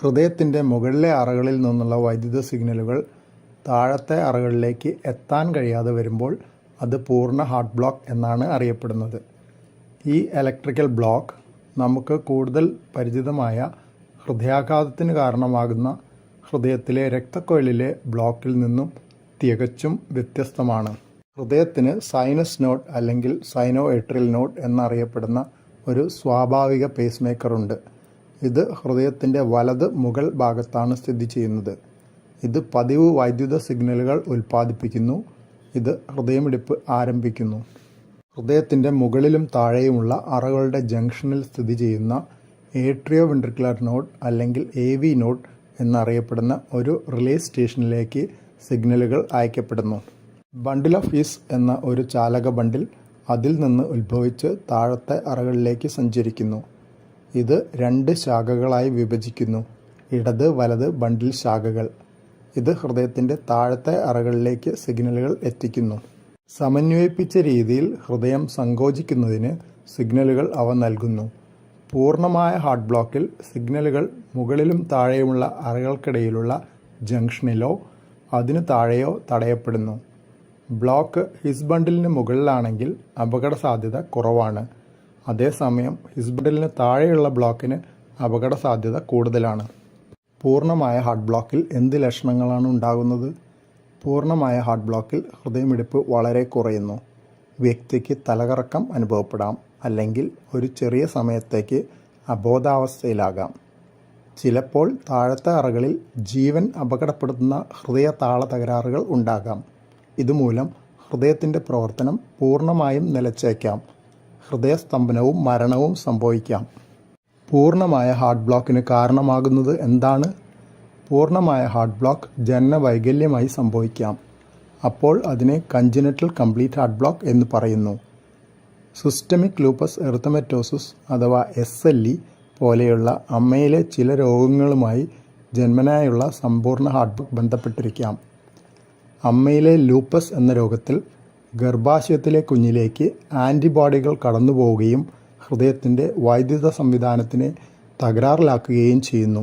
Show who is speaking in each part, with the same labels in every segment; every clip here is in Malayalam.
Speaker 1: ഹൃദയത്തിന്റെ മുകളിലെ അറകളിൽ നിന്നുള്ള വൈദ്യുത സിഗ്നലുകൾ താഴത്തെ അറകളിലേക്ക് എത്താൻ കഴിയാതെ വരുമ്പോൾ അത് പൂർണ ഹാർട്ട് ബ്ലോക്ക് എന്നാണ് അറിയപ്പെടുന്നത്. ഈ ഇലക്ട്രിക്കൽ ബ്ലോക്ക് നമുക്ക് കൂടുതൽ പരിചിതമായ ഹൃദയാഘാതത്തിന് കാരണമാകുന്ന ഹൃദയത്തിലെ രക്തക്കൊഴലിലെ ബ്ലോക്കിൽ നിന്നും തികച്ചും വ്യത്യസ്തമാണ്. ഹൃദയത്തിന് സൈനസ് നോട്ട് അല്ലെങ്കിൽ സൈനോ എട്രിയൽ നോട്ട് എന്നറിയപ്പെടുന്ന ഒരു സ്വാഭാവിക പേസ് മേക്കറുണ്ട് ഇത് ഹൃദയത്തിന്റെ വലത് മുകൾ ഭാഗത്താണ് സ്ഥിതി ചെയ്യുന്നത്. ഇത് പതിവ് വൈദ്യുത സിഗ്നലുകൾ ഉൽപ്പാദിപ്പിക്കുന്നു. ഇത് ഹൃദയമിടിപ്പ് ആരംഭിക്കുന്നു. ഹൃദയത്തിന്റെ മുകളിലും താഴെയുമുള്ള അറകളുടെ ജംഗ്ഷനിൽ സ്ഥിതി ചെയ്യുന്ന ഏട്രിയോ വെൻട്രിക്കുലർ നോഡ് അല്ലെങ്കിൽ എ വി നോഡ് എന്നറിയപ്പെടുന്ന ഒരു റിലേ സ്റ്റേഷനിലേക്ക് സിഗ്നലുകൾ അയക്കപ്പെടുന്നു. ബണ്ടിൽ ഓഫ് ഈസ് എന്ന ഒരു ചാലക ബണ്ടിൽ അതിൽ നിന്ന് ഉത്ഭവിച്ച് താഴത്തെ അറകളിലേക്ക് സഞ്ചരിക്കുന്നു. ഇത് രണ്ട് ശാഖകളായി വിഭജിക്കുന്നു. ഇടത് വലത് ബണ്ടിൽ ശാഖകൾ. ഇത് ഹൃദയത്തിന്റെ താഴത്തെ അറകളിലേക്ക് സിഗ്നലുകൾ എത്തിക്കുന്നു. സമന്വയിപ്പിച്ച രീതിയിൽ ഹൃദയം സങ്കോചിക്കുന്നതിന് സിഗ്നലുകൾ അവ നൽകുന്നു. പൂർണമായ ഹാർട്ട് ബ്ലോക്കിൽ സിഗ്നലുകൾ മുകളിലും താഴെയുമുള്ള അറകൾക്കിടയിലുള്ള ജംഗ്ഷനിലോ അതിനു താഴെയോ തടയപ്പെടുന്നു. ബ്ലോക്ക് ഹിസ് ബണ്ടിലിന് മുകളിലാണെങ്കിൽ അപകട സാധ്യത കുറവാണ്. അതേസമയം ഹിസ്ബഡലിന് താഴെയുള്ള ബ്ലോക്കിന് അപകട സാധ്യത കൂടുതലാണ്. പൂർണമായ ഹാർട്ട് ബ്ലോക്കിൽ എന്ത് ലക്ഷണങ്ങളാണ് ഉണ്ടാകുന്നത്? പൂർണമായ ഹാർട്ട് ബ്ലോക്കിൽ ഹൃദയമിടിപ്പ് വളരെ കുറയുന്നു. വ്യക്തിക്ക് തലകറക്കം അനുഭവപ്പെടാം. അല്ലെങ്കിൽ ഒരു ചെറിയ സമയത്തേക്ക് അബോധാവസ്ഥയിലാകാം. ചിലപ്പോൾ താഴത്തെ അറകളിൽ ജീവൻ അപകടപ്പെടുത്തുന്ന ഹൃദയ താള തകരാറുകൾ ഉണ്ടാകാം. ഇതുമൂലം ഹൃദയത്തിന്റെ പ്രവർത്തനം പൂർണമായും നിലച്ചേക്കാം. ഹൃദയസ്തംഭനവും മരണവും സംഭവിക്കാം. പൂർണമായ ഹാർട്ട് ബ്ലോക്കിന് കാരണമാകുന്നത് എന്താണ്? പൂർണമായ ഹാർട്ട് ബ്ലോക്ക് ജനനവൈകല്യമായി സംഭവിക്കാം. അപ്പോൾ അതിനെ കഞ്ചിനറ്റൽ കംപ്ലീറ്റ് ഹാർട്ട് ബ്ലോക്ക് എന്ന് പറയുന്നു. സിസ്റ്റമിക് ലൂപ്പസ് എർത്തമെറ്റോസിസ് അഥവാ എസ് എൽ ഇ പോലെയുള്ള അമ്മയിലെ ചില രോഗങ്ങളുമായി ജന്മനായുള്ള സമ്പൂർണ ഹാർട്ട് ബ്ലോക്ക് ബന്ധപ്പെട്ടിരിക്കാം. അമ്മയിലെ ലൂപ്പസ് എന്ന രോഗത്തിൽ ഗർഭാശയത്തിലെ കുഞ്ഞിലേക്ക് ആന്റിബോഡികൾ കടന്നു പോവുകയും ഹൃദയത്തിന്റെ വൈദ്യുത സംവിധാനത്തിനെ തകരാറിലാക്കുകയും ചെയ്യുന്നു.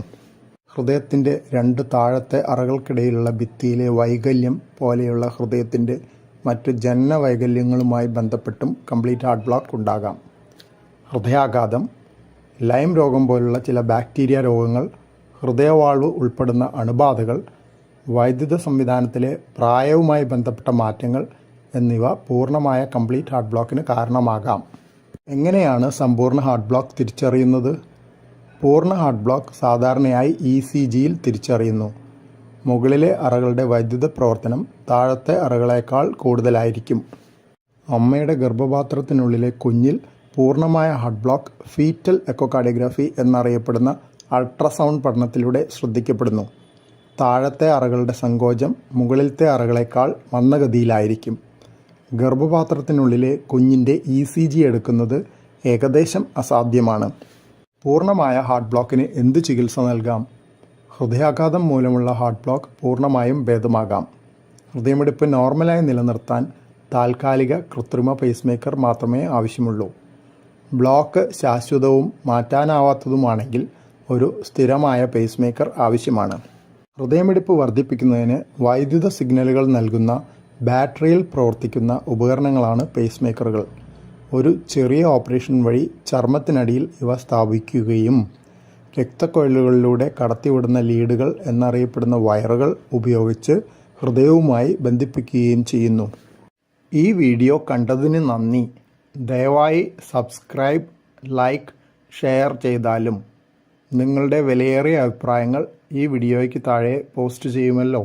Speaker 1: ഹൃദയത്തിന്റെ രണ്ട് താഴത്തെ അറകൾക്കിടയിലുള്ള ഭിത്തിയിലെ വൈകല്യം പോലെയുള്ള ഹൃദയത്തിന്റെ മറ്റ് ജനന വൈകല്യങ്ങളുമായി ബന്ധപ്പെട്ടും കംപ്ലീറ്റ് ഹാർട്ട് ബ്ലോക്ക് ഉണ്ടാകാം. ഹൃദയാഘാതം ലൈം രോഗം പോലുള്ള ചില ബാക്ടീരിയ രോഗങ്ങൾ ഹൃദയവാൾവ് ഉൾപ്പെടുന്ന അണുബാധകൾ വൈദ്യുത സംവിധാനത്തിലെ പ്രായവുമായി ബന്ധപ്പെട്ട മാറ്റങ്ങൾ എന്നിവ പൂർണമായ കംപ്ലീറ്റ് ഹാർട്ട് ബ്ലോക്കിന് കാരണമാകാം. എങ്ങനെയാണ് സമ്പൂർണ ഹാർട്ട് ബ്ലോക്ക് തിരിച്ചറിയുന്നത്? പൂർണ ഹാർട്ട് ബ്ലോക്ക് സാധാരണയായി ഇ സി ജിയിൽ തിരിച്ചറിയുന്നു. മുകളിലെ അറകളുടെ വൈദ്യുത പ്രവർത്തനം താഴത്തെ അറകളേക്കാൾ കൂടുതലായിരിക്കും. അമ്മയുടെ ഗർഭപാത്രത്തിനുള്ളിലെ കുഞ്ഞിൽ പൂർണമായ ഹാർട്ട് ബ്ലോക്ക് ഫീറ്റൽ എക്കോകാർഡിയോഗ്രാഫി എന്നറിയപ്പെടുന്ന അൾട്രാസൗണ്ട് പഠനത്തിലൂടെ ശ്രദ്ധിക്കപ്പെടുന്നു. താഴത്തെ അറകളുടെ സങ്കോചം മുകളിലത്തെ അറകളേക്കാൾ മന്ദഗതിയിലായിരിക്കും. ഗർഭപാത്രത്തിനുള്ളിലെ കുഞ്ഞിന്റെ ഇ സി ജി എടുക്കുന്നത് ഏകദേശം അസാധ്യമാണ്. പൂർണമായ ഹാർട്ട് ബ്ലോക്കിന് എന്ത് ചികിത്സ നൽകാം? ഹൃദയാഘാതം മൂലമുള്ള ഹാർട്ട് ബ്ലോക്ക് പൂർണമായും ഭേദമാകാം. ഹൃദയമിടിപ്പ് നോർമലായി നിലനിർത്താൻ താൽക്കാലിക കൃത്രിമ പേസ്മേക്കർ മാത്രമേ ആവശ്യമുള്ളൂ. ബ്ലോക്ക് ശാശ്വതവും മാറ്റാനാവാത്തതുമാണെങ്കിൽ ഒരു സ്ഥിരമായ പേസ്മേക്കർ ആവശ്യമാണ്. ഹൃദയമിടിപ്പ് വർദ്ധിപ്പിക്കുന്നതിന് വൈദ്യുത സിഗ്നലുകൾ നൽകുന്ന ബാറ്ററിയിൽ പ്രവർത്തിക്കുന്ന ഉപകരണങ്ങളാണ് പേസ് മേക്കറുകൾ ഒരു ചെറിയ ഓപ്പറേഷൻ വഴി ചർമ്മത്തിനടിയിൽ ഇവ സ്ഥാപിക്കുകയും രക്തക്കൊഴലുകളിലൂടെ കടത്തിവിടുന്ന ലീഡുകൾ എന്നറിയപ്പെടുന്ന വയറുകൾ ഉപയോഗിച്ച് ഹൃദയവുമായി ബന്ധിപ്പിക്കുകയും ചെയ്യുന്നു. ഈ വീഡിയോ കണ്ടതിന് നന്ദി. ദയവായി സബ്സ്ക്രൈബ് ലൈക്ക് ഷെയർ ചെയ്താലും നിങ്ങളുടെ വിലയേറിയ അഭിപ്രായങ്ങൾ ഈ വീഡിയോയ്ക്ക് താഴെ പോസ്റ്റ് ചെയ്യുമല്ലോ.